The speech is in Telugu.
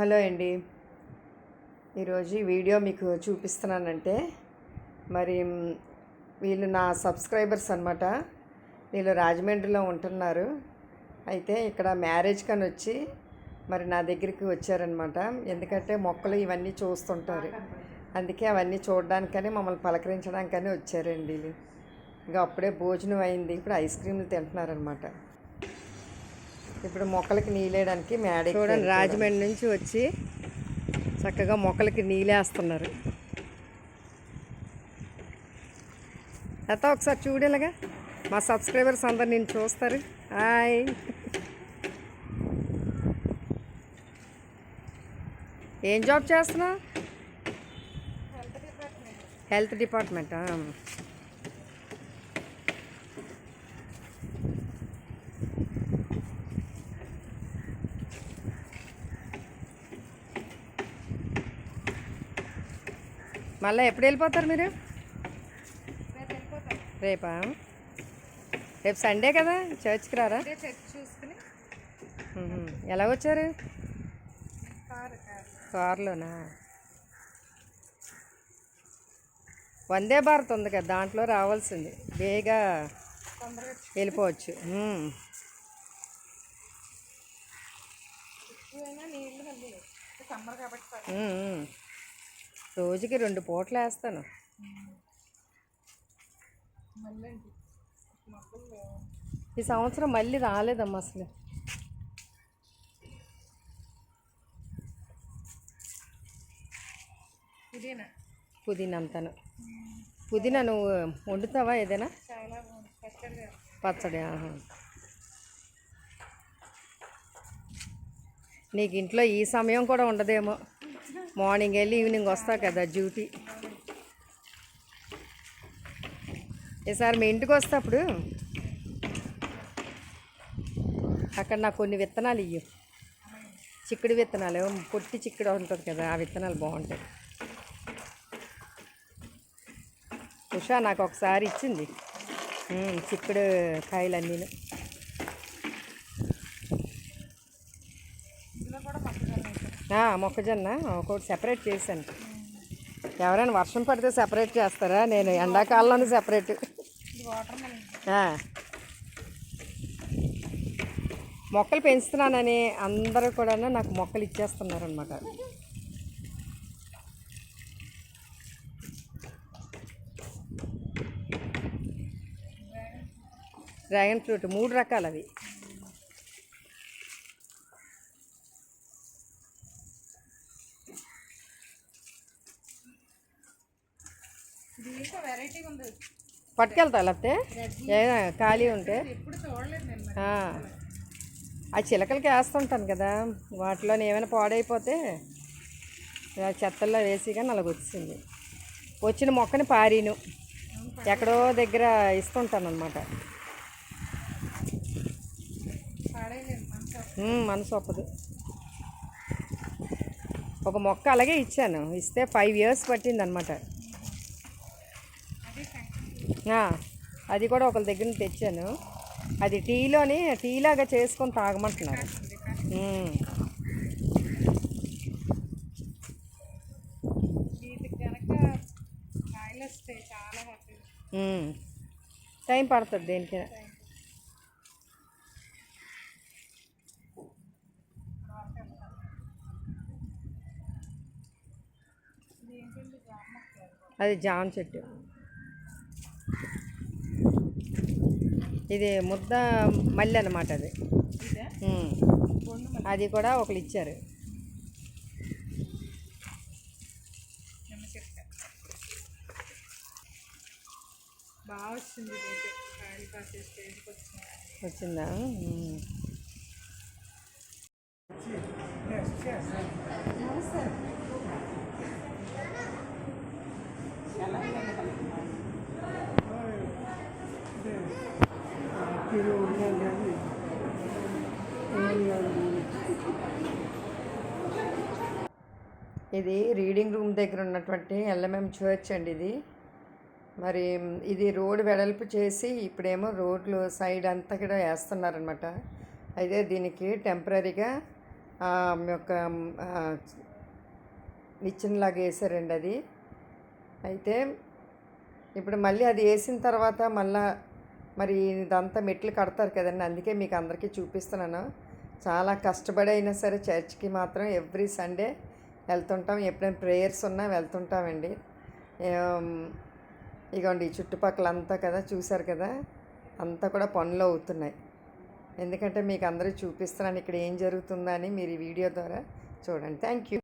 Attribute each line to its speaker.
Speaker 1: హలో అండి. ఈరోజు ఈ వీడియో మీకు చూపిస్తున్నానంటే మరి వీళ్ళు నా సబ్స్క్రైబర్స్ అనమాట వీళ్ళు రాజమండ్రిలో ఉంటున్నారు. అయితే ఇక్కడ మ్యారేజ్ కని వచ్చి మరి నా దగ్గరికి వచ్చారనమాట ఎందుకంటే మొక్కలు ఇవన్నీ చూస్తుంటారు. అందుకే అవన్నీ చూడడానికని మమ్మల్ని పలకరించడానికని వచ్చారండి వీళ్ళు. ఇంకా అప్పుడే భోజనం అయింది. ఇప్పుడు ఐస్ క్రీమ్లు తింటున్నారనమాట ఇప్పుడు మొక్కలకి నీళ్ళేయడానికి మేడ చూడండి రాజమండ్రి నుంచి వచ్చి చక్కగా మొక్కలకి నీళ్ళేస్తున్నారు. అత్త ఒకసారి చూడేలాగా మా సబ్స్క్రైబర్స్ అందరు నేను చూస్తారు. హాయ్. ఏం జాబ్ చేస్తున్నావు? హెల్త్ డిపార్ట్మెంటా? మళ్ళీ ఎప్పుడు వెళ్ళిపోతారు మీరు? రేపా? రేపు సండే కదా చర్చ్కి రారా. ఎలా వచ్చారు
Speaker 2: కారు కారు.
Speaker 1: కారులోనా? వందే భారత్ ఉంది కదా దాంట్లో రావాల్సింది. బేగా వెళ్ళిపోవచ్చు.
Speaker 2: సమ్మర్ కాబట్టి.
Speaker 1: రోజుకి రెండు పూటలు వేస్తాను. ఈ సంవత్సరం మళ్ళీ రాలేదమ్మా అసలు.
Speaker 2: ఇదేనా
Speaker 1: పుదీనా అంతాను. పుదీనా నువ్వు వండుతావా ఏదైనా?
Speaker 2: పచ్చడి.
Speaker 1: నీకు ఇంట్లో ఈ సమయం కూడా ఉండదేమో. మార్నింగ్ వెళ్ళి ఈవినింగ్ వస్తావు కదా డ్యూటీ. ఈసారి మీ ఇంటికి వస్తేప్పుడు అక్కడ నాకు కొన్ని విత్తనాలు ఇయ్యు. చిక్కుడు విత్తనాలు పొట్టి చిక్కుడు ఉంటుంది కదా ఆ విత్తనాలు బాగుంటాయి. ఉషా నాకు ఒకసారి ఇచ్చింది. చిక్కుడు చిక్కుడు అన్నీ
Speaker 2: ఇందులో కూడా మొక్కజొన్న.
Speaker 1: ఒకటి సెపరేట్ చేశాను. ఎవరైనా వర్షం పడితే సెపరేట్ చేస్తారా? నేను ఎండాకాలంలోనే సెపరేట్ మొక్కలు పెంచుతున్నానని అందరూ కూడా నాకు మొక్కలు ఇచ్చేస్తున్నారనమాట డ్రాగన్ ఫ్రూట్ మూడు రకాలవి అవి
Speaker 2: ఇది ఇంకా వెరైటీగా ఉంది
Speaker 1: పట్టుకెళ్తా లేకపోతే? ఏదైనా ఖాళీ ఉంటే. ఆ. చిలకలకి వేస్తుంటాను కదా వాటిలో ఏమైనా పాడైపోతే చెత్తల్లో వేసి కానీ అలాగ వచ్చింది వచ్చిన మొక్కని పారీను. ఎక్కడో దగ్గర ఇస్తుంటాను అనమాట
Speaker 2: మనసు
Speaker 1: ఒప్పదు. ఒక మొక్క అలాగే ఇచ్చాను. ఇస్తే ఫైవ్ ఇయర్స్ పట్టింది అనమాట.
Speaker 2: అది
Speaker 1: కూడా ఒకరి దగ్గర నుంచి తెచ్చాను. అది టీలోని టీలాగా చేసుకొని తాగమంటున్నారు. టైం పడుతుంది దేనికైనా అది జామ చెట్టు. ఇది ముద్ద మల్లె అనమాట అది. అది కూడా ఒకరు ఇచ్చారు.
Speaker 2: వచ్చింది ఇదైతే. కాయలు
Speaker 1: ఇది రీడింగ్ రూమ్ దగ్గర ఉన్నటువంటి ఎల్ఎంఎం చర్చ్ అండి ఇది. మరి ఇది రోడ్ వెడల్పు చేసి ఇప్పుడేమో రోడ్లు సైడ్ అంతా కూడా వేస్తున్నారనమాట అయితే దీనికి టెంపరీగా యొక్క ఆ, నిచ్చెనలాగా వేసారండి అది. అయితే ఇప్పుడు మళ్ళీ అది వేసిన తర్వాత మళ్ళా మరి ఇదంతా మెట్లు కడతారు కదండి. అందుకే మీకు అందరికీ చూపిస్తున్నాను. చాలా కష్టపడి అయినా సరే చర్చ్కి మాత్రం ఎవ్రీ సండే వెళ్తుంటాం. ఎప్పుడైనా ప్రేయర్స్ ఉన్నా వెళ్తుంటామండి. ఇగోండి ఈ చుట్టుపక్కల అంతా కదా చూశారు కదా అంతా కూడా పనులు అవుతున్నాయి. ఎందుకంటే మీకు అందరూ చూపిస్తున్నాను ఇక్కడ ఏం జరుగుతుందని మీరు ఈ వీడియో ద్వారా చూడండి. Thank you.